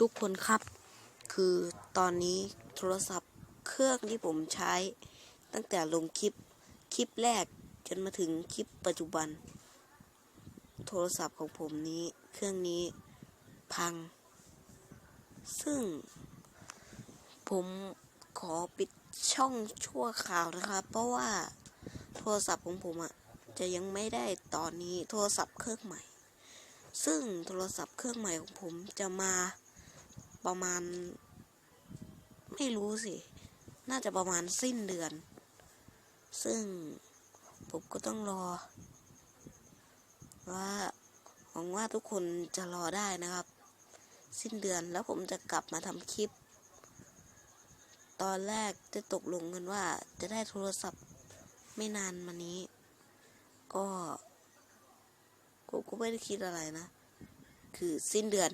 ทุกคนครับ คือตอนนี้โทรศัพท์เครื่องที่ผมใช้ ตั้งแต่ลงคลิปคลิปแรกจนมาถึงคลิปปัจจุบัน โทรศัพท์ของผมนี้เครื่องนี้พัง ซึ่ง ผมขอปิดช่องชั่วคราวนะครับ เพราะว่าโทรศัพท์ของผมอะจะยังไม่ได้ตอนนี้โทรศัพท์เครื่องใหม่ ซึ่งโทรศัพท์เครื่องใหม่ของผมจะมา ประมาณ ไม่รู้สิ น่าจะประมาณสิ้นเดือน ซึ่งผมก็ต้องรอ ว่าหวังว่าทุกคนจะรอได้นะครับ สิ้นเดือนแล้วผมจะกลับมาทำคลิป ตอนแรกจะตกลงกันว่าจะได้โทรศัพท์ไม่นานมานี้ ก็ผมก็ไม่ได้คิดอะไรนะ คือสิ้นเดือน